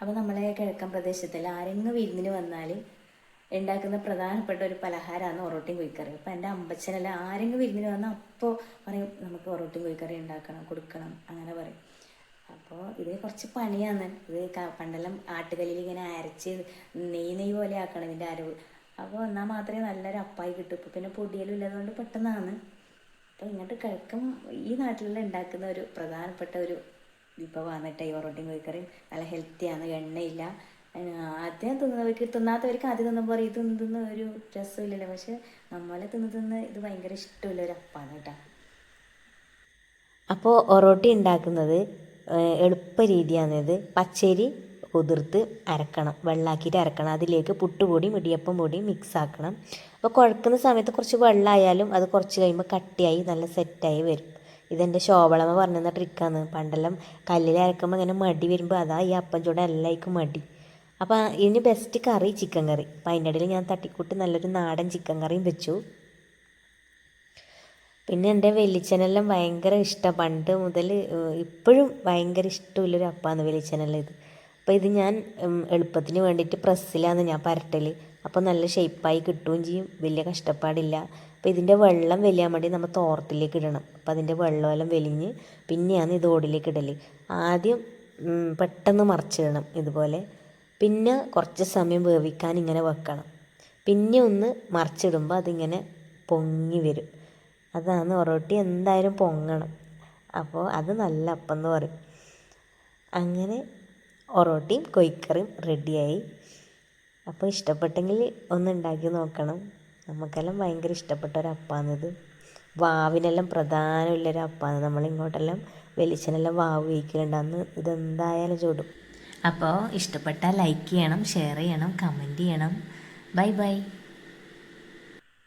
അപ്പോൾ നമ്മളെ കിഴക്കൻ പ്രദേശത്തിൽ ആരെങ്കിലും വിരുന്നിന് വന്നാൽ ഉണ്ടാക്കുന്ന പ്രധാനപ്പെട്ട ഒരു പലഹാരമാണ് ഒറോട്ടിയും കോഴിക്കറി. അപ്പോൾ എന്റെ അമ്പച്ചനല്ല ആരെങ്കിലും വിരുന്നിന് വന്നാൽ അപ്പോൾ പറയും നമുക്ക് ഒറോട്ടിയും കോഴിക്കറി ഉണ്ടാക്കണം കൊടുക്കണം അങ്ങനെ പറയും. അപ്പോൾ ഇത് കുറച്ച് പണിയാണ്. ഇത് പണ്ടെല്ലാം ആട്ടുകല്ലിൽ ഇങ്ങനെ അരച്ച് നെയ് നെയ് പോലെ ആക്കണം ഇതിന്റെ അരവ്. അപ്പോൾ എന്നാൽ മാത്രമേ നല്ലൊരു അപ്പായി കിട്ടൂ. ഇപ്പോൾ പിന്നെ പൊടിയലും ഇല്ലാത്തതുകൊണ്ട് പെട്ടെന്നാണ്. അപ്പോൾ ഇങ്ങോട്ട് കിഴക്കും ഈ നാട്ടിലെല്ലാം ഉണ്ടാക്കുന്ന ഒരു പ്രധാനപ്പെട്ട ഒരു വിഭവമാണ് വന്നിട്ട് ഈ ഒറോട്ടിയും കോഴിക്കറിയും നല്ല ഹെൽത്തിയാണ് എണ്ണയില്ല. ആദ്യം തിന്നവർക്ക് തിന്നാത്തവർക്ക് ആദ്യം തിന്നുമ്പോൾ ഇത് തിന്നുന്ന ഒരു രസമില്ലല്ലോ. പക്ഷെ നമ്മളെ തിന്ന് തിന്ന് ഇത് ഭയങ്കര ഇഷ്ടമുള്ള ഒരു അപ്പാണ് കേട്ടോ. അപ്പോൾ ഒറോട്ടി ഉണ്ടാക്കുന്നത് എളുപ്പ രീതിയാണിത് പച്ചരി കുതിർത്ത് അരക്കണം വെള്ളാക്കിയിട്ട് അരക്കണം. അതിലേക്ക് പുട്ടുപൊടിയും ഇടിയപ്പം പൊടിയും മിക്സ് ആക്കണം. അപ്പോൾ കുഴക്കുന്ന സമയത്ത് കുറച്ച് വെള്ളമായാലും അത് കുറച്ച് കഴിയുമ്പോൾ കട്ടിയായി നല്ല സെറ്റായി വരും. ഇതെന്റെ ശോഭളമ്മ പറഞ്ഞ ട്രിക്കാണ് പണ്ടെല്ലാം കല്ലിൽ അരക്കുമ്പോൾ ഇങ്ങനെ മടി വരുമ്പോൾ അതാ ഈ അപ്പം ചൂട് എല്ലാവർക്കും മടി. അപ്പോൾ ഇതിന് ബെസ്റ്റ് കറി ചിക്കൻ കറി. അപ്പോൾ അതിന്റെ ഇടയിൽ ഞാൻ തട്ടിക്കൂട്ട് നല്ലൊരു നാടൻ ചിക്കൻ കറിയും വെച്ചു. പിന്നെ എന്റെ വെല്ലിച്ചനെല്ലാം ഭയങ്കര ഇഷ്ടം. പണ്ട് മുതൽ ഇപ്പോഴും ഭയങ്കര ഇഷ്ടമുള്ളൊരു അപ്പാന്ന് വെല്ലിച്ചനെല്ലാം ഇത്. അപ്പോൾ ഇത് ഞാൻ എളുപ്പത്തിന് വേണ്ടിയിട്ട് പ്രസ്സിലാണ് ഞാൻ പരട്ടൽ അപ്പോൾ നല്ല ഷേപ്പായി കിട്ടുകയും ചെയ്യും. വലിയ കഷ്ടപ്പാടില്ല. അപ്പോൾ ഇതിന്റെ വെള്ളം വലിയാൻ വേണ്ടി നമ്മൾ തോർത്തിലേക്ക് ഇടണം. അപ്പോൾ അതിന്റെ വെള്ളമെല്ലാം വലിഞ്ഞ് പിന്നെയാണ് ഇത് ഓടിലേക്ക് ഇടൽ ആദ്യം പെട്ടെന്ന് മറിച്ചിടണം ഇതുപോലെ. പിന്നെ കുറച്ച് സമയം വേവിക്കാൻ ഇങ്ങനെ വെക്കണം. പിന്നെ ഒന്ന് മറിച്ചിടുമ്പോൾ അതിങ്ങനെ പൊങ്ങി വരും. അതാണ് ഒറോട്ടി എന്തായാലും പൊങ്ങണം. അപ്പോൾ അത് നല്ല അപ്പം എന്ന് പറയും. അങ്ങനെ ഒറോട്ടിയും കൊയ്ക്കറിയും റെഡിയായി അപ്പോൾ ഇഷ്ടപ്പെട്ടെങ്കിൽ ഒന്ന് ഉണ്ടാക്കി നോക്കണം. നമുക്കെല്ലാം ഭയങ്കര ഇഷ്ടപ്പെട്ട ഒരു അപ്പാണിത് വാവിനെല്ലാം പ്രധാനമുള്ളൊരു അപ്പാണ് നമ്മളിങ്ങോട്ടെല്ലാം വെളിച്ചനെല്ലാം വാവ് ഉപയോഗിക്കലുണ്ട്. അന്ന് ഇതെന്തായാലും ചൂടും. അപ്പോൾ ഇഷ്ടപ്പെട്ടാൽ ലൈക്ക് ചെയ്യണം ഷെയർ ചെയ്യണം കമന്റ് ചെയ്യണം. Bye bye.